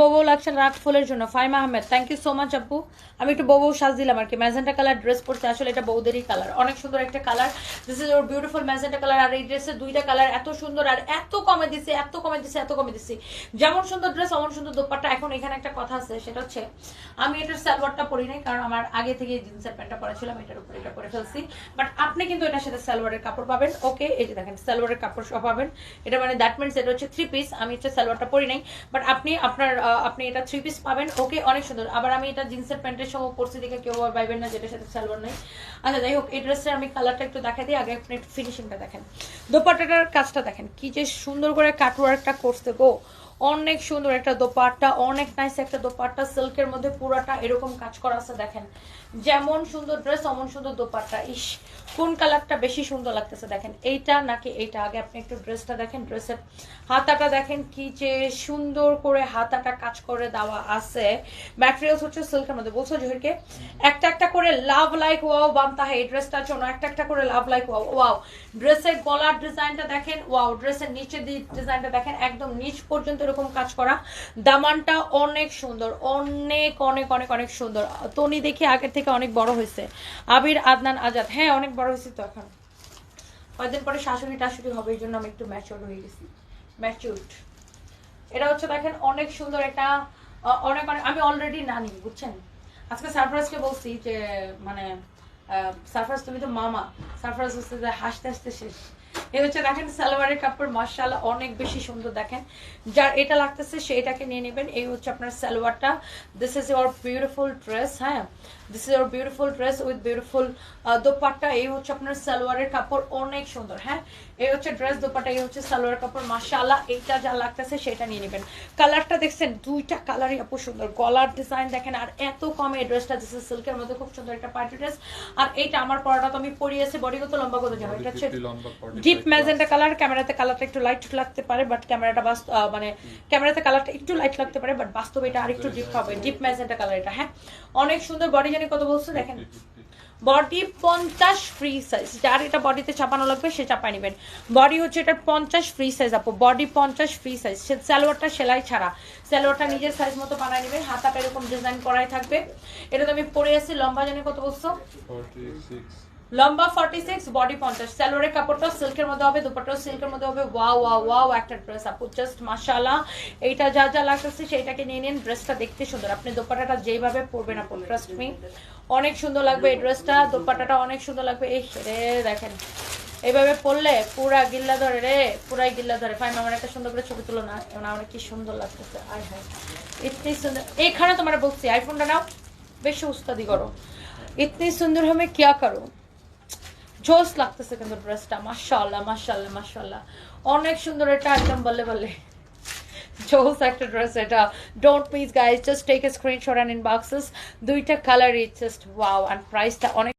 বউ লাগছেন রাগ ফুলের জন্য। Faima Ahmed thank you so much আপু। আমি একটু বউ সাজ দিলাম আর কি। ম্যাজেন্টা কালার ড্রেস পরছে আসলে এটা বৌদেরই কালার। অনেক সুন্দর একটা colour. This is our beautiful magenta colour. আর এই ড্রেসের দুইটা কালার এত সুন্দর আর এত কমে দিছে, এত কমে দিছে, এত কমে দিছে। যেমন সুন্দর ড্রেস অমন সুন্দর দোপাট্টা। এখন এখানে একটা কথা আছে, সেটা হচ্ছে আমি এটার সালোয়ারটা পরি নাই, কারণ আমার আগে থেকে জিন্সের প্যান্টটা পরা ছিল। আমি এটার উপরে এটা পরে ফেলছি। বাট আপনি কিন্তু এটার সাথে সালোয়ারের কাপড় পাবেন। ওকে এই যে দেখেন, সালোয়ারের কাপড় সব পাবেন। এটা মানে দ্যাট মিনস এটা হচ্ছে থ্রি পিস আমি হচ্ছে সালোয়ারটা পরি নাই। বাট আপনি আপনার আপনি এটা থ্রি পিস পাবেন। ওকে অনেক সুন্দর। আবার আমি এটা জিন্সের প্যান্টের সহ পরছি, দেখে কেউ আর পাইবেন না, যেটার সাথে সালোয়ার নেই। আচ্ছা যাই হোক, এই ড্রেসটা আমি কালারটা একটু দেখাই দিই। আগে আপনি একটু ফিনিশিংটা দেখেন। দোপাট্টাটার কাজটা দেখেন। কি যে সুন্দর করে কাটওয়ার্কটা করছে গো। অনেক সুন্দর একটা দোপাট্টা, অনেক নাইস একটা দোপাট্টা। সিল্কের মধ্যে পুরাটা এরকম কাজ করা আছে, দেখেন। যেমন সুন্দর ড্রেস অমন সুন্দর দোপাট্টা। ইস কোন কালারটা বেশি সুন্দর লাগতেছে দেখেন, এইটা নাকি এইটা? আগে আপনি একটু ড্রেসটা দেখেন ড্রেসের হাতাটা দেখেন কি যে সুন্দর করে হাতাটা কাজ করে দেওয়া আছে। ম্যাটেরিয়ালস হচ্ছে সিল্কের মধ্যে। বলছো জহিরকে? একটা একটা করে লাভ লাইক ওয়াও বানতা এই ড্রেসটার জন্য একটা একটা করে লাভ লাইক ওয়াও ওয়াও ড্রেসের গলার ডিজাইনটা দেখেন ওয়াও ড্রেসের নিচের ডিজাইনটা দেখেন, একদম নিচ পর্যন্ত এরকম কাজ করা। দামানটা অনেক সুন্দর, অনেক অনেক অনেক অনেক সুন্দর। তনি দেখি আগের থেকে অনেক বড় হয়েছে। আবির, আদনান, আজাদ। হ্যাঁ অনেক বড় হয়েছে তো এখন। কয়েকদিন পরে শাশুড়ি টাশুড়ি হবে, এই জন্য আমি একটু ম্যাচিওর হয়ে গেছি। ম্যাচিউরড এটা হচ্ছে দেখেন অনেক সুন্দর একটা অনেক অনেক, আমি অলরেডি নানি, বুঝছেন? আজকে সারপ্রাইজকে বলছি যে মানে সারপ্রাইজ তুমি তো মামা, সারপ্রাইজ হচ্ছে যে হাসতে হাসতে শেষ। এই হচ্ছে দেখেন সালোয়ারের কাপড় মার্শাল্লাহ অনেক বেশি সুন্দর দেখেন। যার এটা লাগতেছে সেটাকে নিয়ে নেবেন। এই হচ্ছে আপনার সালোয়ারটা। This is your beautiful dress হ্যাঁ? This is your beautiful dress with beautiful dupatta. এই হচ্ছে আপনার সালোয়ারের কাপড় অনেক সুন্দর হ্যাঁ? এই হচ্ছে ড্রেস দোপাট্টা এই হচ্ছে সালোয়ার কাপড় মাশাআল্লাহ এইটা যা লাগতেছে সেটা নিয়ে নেবেন। কালারটা দেখছেন দুইটা কালারই আপু সুন্দর। গলার ডিজাইন দেখেন আর এত কমে এই ড্রেসটা দিচ্ছে সিল্কের মধ্যে খুব সুন্দর একটা পার্টি ড্রেস আর এইটা আমার পরাটা তো আমি পরিয়েছি বডি কত লম্বা কত যাবে এটা হচ্ছে ডিপ ম্যাজেন্টা কালার ক্যামেরাতে কালারটা একটু লাইট লাগতে পারে বাট ক্যামেরাটা বাস্তব মানে ক্যামেরাতে কালারটা একটু লাইট লাগতে পারে বাট বাস্তবে এটা আরেকটু ডিপ হবে ডিপ ম্যাজেন্টা কালার এটা হ্যাঁ? অনেক সুন্দর বডি জানি কত বলছো দেখেন। বডি পঞ্চাশ ফ্রি সাইজ যার এটা বডিতে চাপানো লাগবে সে চাপাই নেবেন। বডি হচ্ছে এটা পঞ্চাশ ফ্রি সাইজ আপু বডি পঞ্চাশ ফ্রি সাইজ সালোয়ারটা সেলাই ছাড়া স্যালোয়ারটা নিজের সাইজ মতো বানায় নেবেন হাতাটা এরকম ডিজাইন করাই থাকবে। এটা তো আমি পরে আসছি লম্বা জানি কত বলছো? 46 লম্বা 46 বডি 50 সালোয়ারের কাপড়টা সিল্কের মধ্যে হবে, দুপাট্টাও সিল্কের মধ্যে হবে। ওয়াও ওয়াও ওয়াও একটা ড্রেস আপু জাস্ট মাশাআল্লাহ। এইটা যা যা লাগতেছে সেইটাকে নিয়ে নিন ড্রেসটা দেখতে সুন্দর। আপনি দোপাট্টাটা যেইভাবে পরবেন আপু ট্রাস্ট মি অনেক সুন্দর লাগবে এই ড্রেসটা দোপাট্টাটা অনেক সুন্দর লাগবে। এই রে, দেখেন। এইভাবে পরলে পুরা গিল্লা ধরে রে, পুরাই গিল্লা ধরে। ফাইন আমার একটা সুন্দর করে ছবি তুলো না এমন আমার কি সুন্দর লাগতেছে। আয় হায় ইতনি সুন্দর। এখানে তোমার বলছি আইফোনটা নাও, বেশি উস্তাদি করো। ইতনি সুন্দর হমে কিয়া করো? জোস লাগতেছে কিন্তু ড্রেসটা মাশাআল্লাহ মাসাল্লাহ মাসাল্লাহ অনেক সুন্দর এটা একদম বলে বলে। জোস একটা ড্রেস এটা। Don't miss guys just take a screenshot and inbox us দুইটা colour is just wow and প্রাইসটা অনেক